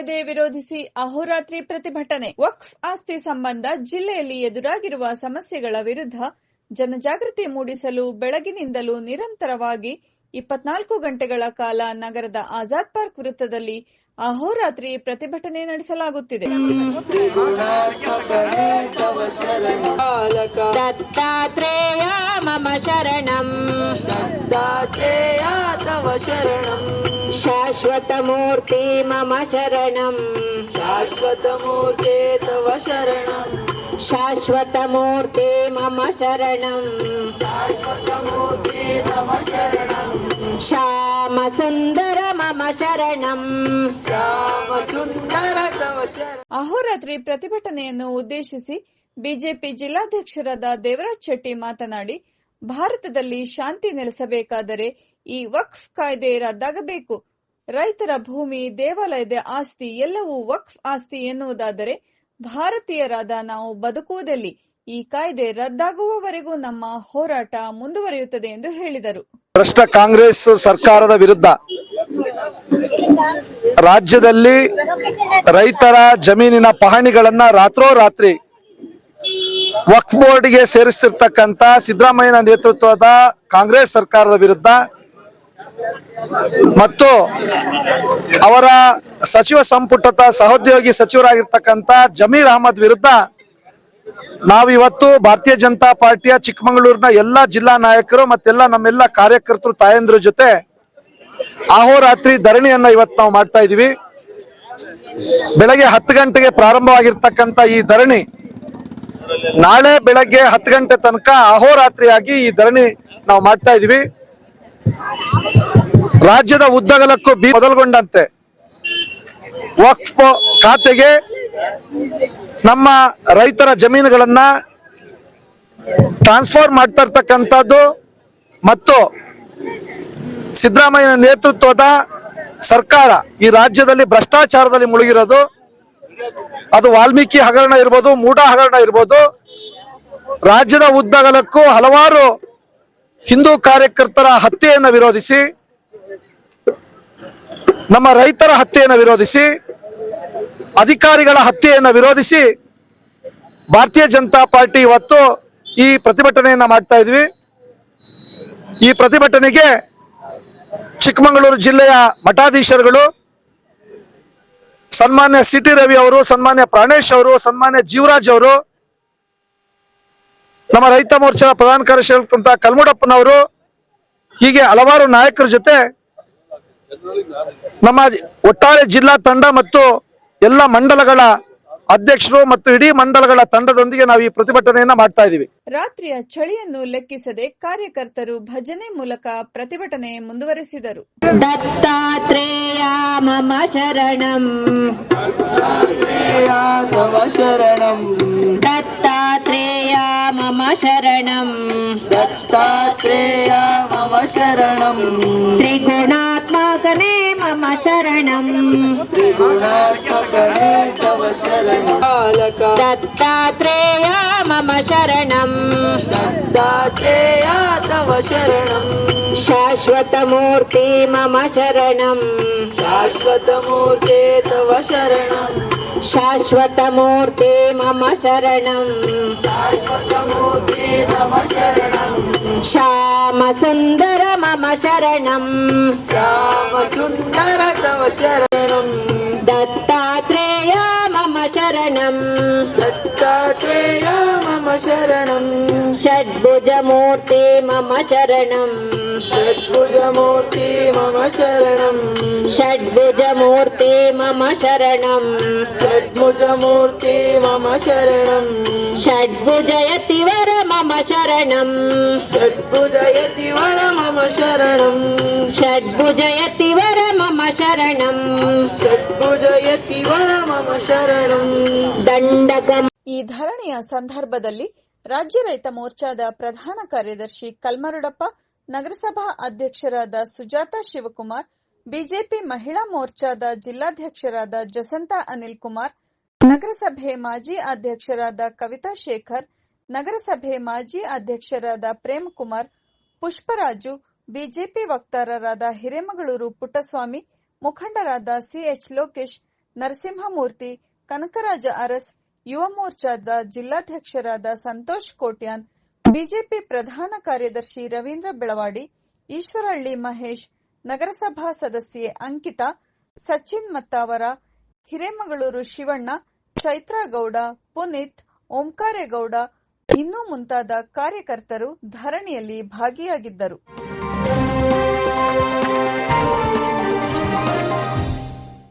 ಕಾಯ್ದೆ ವಿರೋಧಿಸಿ ಅಹೋರಾತ್ರಿ ಪ್ರತಿಭಟನೆ ವಕ್ಫ್ ಆಸ್ತಿ ಸಂಬಂಧ ಜಿಲ್ಲೆಯಲ್ಲಿ ಎದುರಾಗಿರುವ ಸಮಸ್ಯೆಗಳ ವಿರುದ್ಧ ಜನಜಾಗೃತಿ ಮೂಡಿಸಲು ಬೆಳಗಿನಿಂದಲೂ ನಿರಂತರವಾಗಿ ಇಪ್ಪತ್ನಾಲ್ಕು ಗಂಟೆಗಳ ಕಾಲ ನಗರದ ಆಜಾದ್ ಪಾರ್ಕ್ ವೃತ್ತದಲ್ಲಿ ಅಹೋರಾತ್ರಿ ಪ್ರತಿಭಟನೆ ನಡೆಸಲಾಗುತ್ತಿದೆ. ದತ್ತಾತ್ರೇಯ ಮಮ ಶರಣಂ. ದತ್ತಾತ್ರೇಯ तव शरणम् शाश्वतमूर्ति मम शरणम् शाश्वतमूर्ते तव शरणम् शाश्वतमूर्ति मम शरणम् श्यामसुन्दर मम शरणम् श्यामसुन्दर तव शरणम् ಅಹೋರಾತ್ರಿ ಪ್ರತಿಭಟನೆಯನ್ನು ಉದ್ದೇಶಿಸಿ ಬಿಜೆಪಿ ಜಿಲ್ಲಾಧ್ಯಕ್ಷರಾದ ದೇವರಾಜ್ ಶೆಟ್ಟಿ ಮಾತನಾಡಿ ಭಾರತದಲ್ಲಿ ಶಾಂತಿ ನೆಲೆಸಬೇಕಾದರೆ ಈ ವಕ್ಫ್ ಕಾಯ್ದೆ ರದ್ದಾಗಬೇಕು. ರೈತರ ಭೂಮಿ, ದೇವಾಲಯದ ಆಸ್ತಿ, ಎಲ್ಲವೂ ವಕ್ಫ್ ಆಸ್ತಿ ಎನ್ನುವುದಾದರೆ ಭಾರತೀಯರಾದ ನಾವು ಬದುಕುವುದಲ್ಲಿ ಈ ಕಾಯ್ದೆ ರದ್ದಾಗುವವರೆಗೂ ನಮ್ಮ ಹೋರಾಟ ಮುಂದುವರಿಯುತ್ತದೆ ಎಂದು ಹೇಳಿದರು. ಭ್ರಷ್ಟ ಕಾಂಗ್ರೆಸ್ ಸರ್ಕಾರದ ವಿರುದ್ಧ ರಾಜ್ಯದಲ್ಲಿ ರೈತರ ಜಮೀನಿನ ಪಹಣಿಗಳನ್ನ ರಾತ್ರೋರಾತ್ರಿ ವಕ್ಫ್ ಬೋರ್ಡ್ಗೆ ಸೇರಿಸ್ತಿರ್ತಕ್ಕಂತ ಸಿದ್ದರಾಮಯ್ಯನ ನೇತೃತ್ವದ ಕಾಂಗ್ರೆಸ್ ಸರ್ಕಾರದ ವಿರುದ್ಧ ಮತ್ತು ಅವರ ಸಚಿವ ಸಂಪುಟದ ಸಹೋದ್ಯೋಗಿ ಸಚಿವರಾಗಿರ್ತಕ್ಕಂಥ ಜಮೀರ್ ಅಹಮದ್ ವಿರುದ್ಧ ನಾವಿವತ್ತು ಭಾರತೀಯ ಜನತಾ ಪಾರ್ಟಿಯ ಚಿಕ್ಕಮಗಳೂರಿನ ಎಲ್ಲ ಜಿಲ್ಲಾ ನಾಯಕರು ಮತ್ತೆಲ್ಲ ನಮ್ಮೆಲ್ಲ ಕಾರ್ಯಕರ್ತರು ತಾಯಂದ್ರ ಜೊತೆ ಅಹೋರಾತ್ರಿ ಧರಣಿಯನ್ನ ಇವತ್ತು ನಾವು ಮಾಡ್ತಾ ಇದೀವಿ ಬೆಳಗ್ಗೆ ಹತ್ತು ಗಂಟೆಗೆ ಪ್ರಾರಂಭವಾಗಿರ್ತಕ್ಕಂಥ ಈ ಧರಣಿ ನಾಳೆ ಬೆಳಗ್ಗೆ ಹತ್ತು ಗಂಟೆ ತನಕ ಅಹೋರಾತ್ರಿಯಾಗಿ ಈ ಧರಣಿ ನಾವು ಮಾಡ್ತಾ ಇದೀವಿ. ರಾಜ್ಯದ ಉದ್ದಗಲಕ್ಕೂ ಬಿ ಮೊದಲುಗೊಂಡಂತೆ. ವಕ್ಫ್ ಖಾತೆಗೆ ನಮ್ಮ ರೈತರ ಜಮೀನುಗಳನ್ನ ಟ್ರಾನ್ಸ್ಫರ್ ಮಾಡ್ತಾ ಇರ್ತಕ್ಕಂಥದ್ದು ಮತ್ತು ಸಿದ್ದರಾಮಯ್ಯನ ನೇತೃತ್ವದ ಸರ್ಕಾರ ಈ ರಾಜ್ಯದಲ್ಲಿ ಭ್ರಷ್ಟಾಚಾರದಲ್ಲಿ ಮುಳುಗಿರೋದು ಅದು ವಾಲ್ಮೀಕಿ ಹಗರಣ ಇರ್ಬೋದು ಮೂಡಾ ಹಗರಣ ಇರ್ಬೋದು. ರಾಜ್ಯದ ಉದ್ದಗಲಕ್ಕೂ ಹಲವಾರು ಹಿಂದೂ ಕಾರ್ಯಕರ್ತರ ಹತ್ಯೆಯನ್ನು ವಿರೋಧಿಸಿ, ನಮ್ಮ ರೈತರ ಹತ್ಯೆಯನ್ನು ವಿರೋಧಿಸಿ, ಅಧಿಕಾರಿಗಳ ಹತ್ಯೆಯನ್ನು ವಿರೋಧಿಸಿ ಭಾರತೀಯ ಜನತಾ ಪಾರ್ಟಿ ಇವತ್ತು ಈ ಪ್ರತಿಭಟನೆಯನ್ನ ಮಾಡ್ತಾ ಇದ್ವಿ. ಈ ಪ್ರತಿಭಟನೆಗೆ ಚಿಕ್ಕಮಗಳೂರು ಜಿಲ್ಲೆಯ ಮಠಾಧೀಶರುಗಳು ಸನ್ಮಾನ್ಯ ಸಿ ಟಿ ರವಿ ಅವರು ಸನ್ಮಾನ್ಯ ಪ್ರಾಣೇಶ್ ಅವರು ಸನ್ಮಾನ್ಯ ಜೀವರಾಜ್ ಅವರು ನಮ್ಮ ರೈತ ಮೋರ್ಚಾ ಪ್ರಧಾನ ಕಾರ್ಯದರ್ಶಿ ಕಲ್ಮುಡಪ್ಪನವರು ಹೀಗೆ ಹಲವಾರು ನಾಯಕರ ಜೊತೆ ನಮ್ಮ ಒಟ್ಟಾರೆ ಜಿಲ್ಲಾ ತಂಡ ಮತ್ತು ಎಲ್ಲ ಮಂಡಲಗಳ ಅಧ್ಯಕ್ಷರು ಮತ್ತು ಇಡೀ ಮಂಡಲಗಳ ತಂಡದೊಂದಿಗೆ ನಾವು ಈ ಪ್ರತಿಭಟನೆಯನ್ನ ಮಾಡ್ತಾ ಇದೀವಿ ರಾತ್ರಿಯ ಚಳಿಯನ್ನು ಲೆಕ್ಕಿಸದೆ ಕಾರ್ಯಕರ್ತರು ಭಜನೆ ಮೂಲಕ ಪ್ರತಿಭಟನೆ ಮುಂದುವರೆಸಿದರು. ದತ್ತಾತ್ರೇಯ రామ శరణం యాదవ శరణం దత్తాత్రేయ మమ శరణం దత్తాత్రేయ మమ శరణం త్రిగుణాత్మకనే మమ శరణం త్రిగుణాత్మకనే తవ శరణం దత్తాత్రేయ तव शरणम्। शाश्वतमूर्ति मम शरणम्। शाश्वतमूर्ते तव शरणम् शाश्वतमूर्ते मम शरणम्। शाश्वतमूर्ते तव शरणं श्यामसुन्दर मम शरणम्। श्याम तव शरणं दत्तात्रे मम शरणम् दत्तात्रेया मम शरणम् षड्भुजमूर्ति मम शरणम् षड्भुजमूर्ति मम शरणम् षड्भुजमूर्ति मम शरणम् षड्भुजमूर्ति मम शरणम् षड्भुजयतिवर मम शरणम् षड्भुजयतिवर मम शरणम् षड्भुजयतिवर मम शरणम् षड्भुजयतिवर मम शरणम् दण्डकम् ಈ ಧರಣಿಯ ಸಂದರ್ಭದಲ್ಲಿ ರಾಜ್ಯ ರೈತ ಮೋರ್ಚಾದ ಪ್ರಧಾನ ಕಾರ್ಯದರ್ಶಿ ಕಲ್ಮರುಡಪ್ಪ ನಗರಸಭಾ ಅಧ್ಯಕ್ಷರಾದ ಸುಜಾತ ಶಿವಕುಮಾರ್ ಬಿಜೆಪಿ ಮಹಿಳಾ ಮೋರ್ಚಾದ ಜಿಲ್ಲಾಧ್ಯಕ್ಷರಾದ ಜಸಂತಾ ಅನಿಲ್ ಕುಮಾರ್ ನಗರಸಭೆ ಮಾಜಿ ಅಧ್ಯಕ್ಷರಾದ ಕವಿತಾ ಶೇಖರ್ ನಗರಸಭೆ ಮಾಜಿ ಅಧ್ಯಕ್ಷರಾದ ಪ್ರೇಮ್ ಕುಮಾರ್ ಪುಷ್ಪರಾಜು ಬಿಜೆಪಿ ವಕ್ತಾರರಾದ ಹಿರೇಮಗಳೂರು ಪುಟ್ಟಸ್ವಾಮಿ ಮುಖಂಡರಾದ ಸಿಎಚ್ ಲೋಕೇಶ್, ನರಸಿಂಹಮೂರ್ತಿ, ಕನಕರಾಜ ಅರಸ್, ಯುವ ಮೋರ್ಚಾದ ಜಿಲ್ಲಾಧ್ಯಕ್ಷರಾದ ಸಂತೋಷ್ ಕೋಟ್ಯಾನ್, ಬಿಜೆಪಿ ಪ್ರಧಾನ ಕಾರ್ಯದರ್ಶಿ ರವೀಂದ್ರ ಬೆಳವಾಡಿ, ಈಶ್ವರಹಳ್ಳಿ ಮಹೇಶ್, ನಗರಸಭಾ ಸದಸ್ಯೆ ಅಂಕಿತಾ, ಸಚಿನ್ ಮತ್ತಾವರ, ಹಿರೇಮಗಳೂರು ಶಿವಣ್ಣ ಚೈತ್ರಾಗೌಡ ಪುನೀತ್, ಓಂಕಾರೇಗೌಡ, ಇನ್ನೂ ಮುಂತಾದ ಕಾರ್ಯಕರ್ತರು ಧರಣಿಯಲ್ಲಿ ಭಾಗಿಯಾಗಿದ್ದರು.